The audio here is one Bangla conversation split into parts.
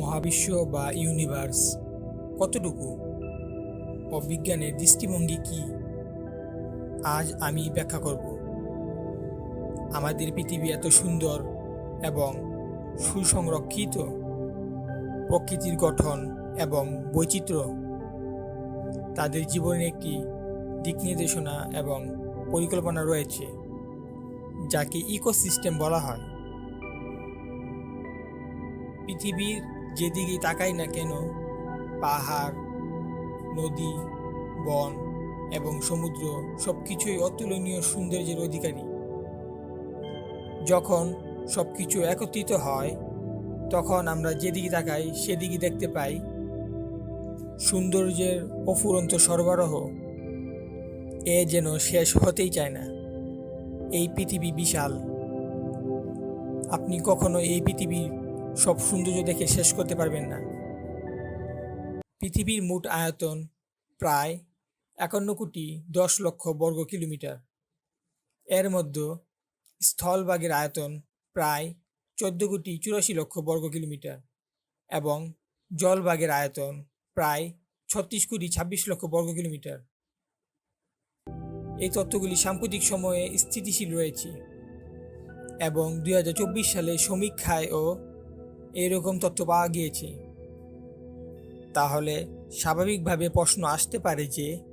মহাবিশ্ব বা ইউনিভার্স কতটুকু? ও বিজ্ঞানের দৃষ্টিভঙ্গি কি? আজ আমি ব্যাখ্যা করব। আমাদের পৃথিবী এত সুন্দর এবং সুসংরক্ষিত প্রকৃতির গঠন এবং বৈচিত্র্য। তাদের জীবনের একটি দিক নির্দেশনা এবং পরিকল্পনা রয়েছে, যাকে ইকোসিস্টেম বলা হয়। পৃথিবীর যেদিকেই তাকাই না কেন, পাহাড়, নদী, বন এবং সমুদ্র সব কিছুই অতুলনীয় সৌন্দর্যের অধিকারী। যখন সব কিছু একত্রিত হয়, তখন আমরা যেদিকে তাকাই সেদিকে দেখতে পাই সৌন্দর্যের অফুরন্ত সরবরাহ। এ যেন শেষ হতেই চায় না। এই পৃথিবী বিশাল। আপনি কখনো এই পৃথিবীর সব সৌন্দর্য দেখে শেষ করতে পারবেন না। পৃথিবীর মোট আয়তন প্রায় একান্ন কোটি দশ লক্ষ বর্গ কিলোমিটার। এর মধ্যে স্থলভাগের আয়তন প্রায় চোদ্দ কোটি চুরাশি লক্ষ বর্গ কিলোমিটার এবং জলভাগের আয়তন প্রায় ছত্রিশ কোটি ছাব্বিশ লক্ষ বর্গ কিলোমিটার। এই তথ্যগুলি সাম্প্রতিক সময়ে স্থিতিশীল রয়েছে এবং দুই হাজার চব্বিশ সালে সমীক্ষায় ও এরকম তথ্য পাওয়া গিয়েছে। তাহলে স্বাভাবিকভাবে প্রশ্ন আসতে পারে যে,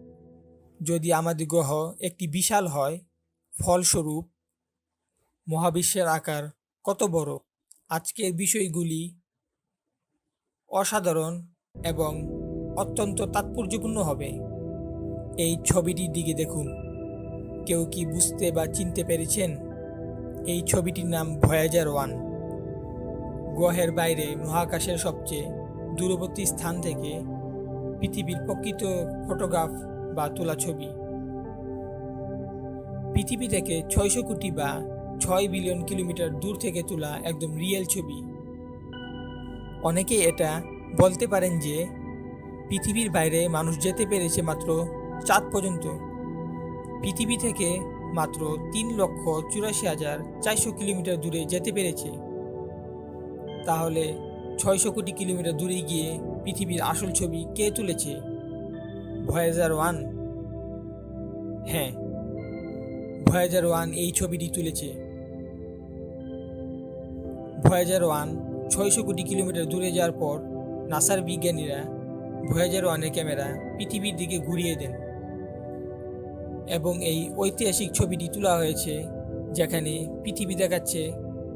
যদি আমাদের গ্রহ একটি বিশাল হয়, ফলস্বরূপ মহাবিশ্বের আকার কত বড়? আজকের বিষয়গুলি অসাধারণ এবং অত্যন্ত তাৎপর্যপূর্ণ হবে। এই ছবিটির দিকে দেখুন। কেউ কি বুঝতে বা চিনতে পেরেছেন? এই ছবিটির নাম ভয়াজার ওয়ান। গ্রহের বাইরে মহাকাশের সবচেয়ে দূরবর্তী স্থান থেকে পৃথিবীর প্রকৃত ফটোগ্রাফ বা তোলা ছবি। পৃথিবী থেকে ছয়শো কোটি বা ছয় বিলিয়ন কিলোমিটার দূর থেকে তোলা একদম রিয়েল ছবি। অনেকে এটা বলতে পারেন যে পৃথিবীর বাইরে মানুষ যেতে পেরেছে মাত্র চাঁদ পর্যন্ত। পৃথিবী থেকে মাত্র তিন লক্ষ চুরাশি হাজার চারশো কিলোমিটার দূরে যেতে পেরেছে। তাহলে ছয়শো কোটি কিলোমিটার দূরে গিয়ে পৃথিবীর আসল ছবি কে তুলেছে? Voyager one. হ্যাঁ ভয়েজার ওয়ান এই ছবিটি তুলেছে। ভয়েজার ওয়ান ছয়শো কোটি কিলোমিটার দূরে যাওয়ার পর নাসার বিজ্ঞানীরা ভয়েজার ওয়ানের ক্যামেরা পৃথিবীর দিকে ঘুরিয়ে দেন এবং এই ঐতিহাসিক ছবিটি তোলা হয়েছে যেখানে পৃথিবী দেখাচ্ছে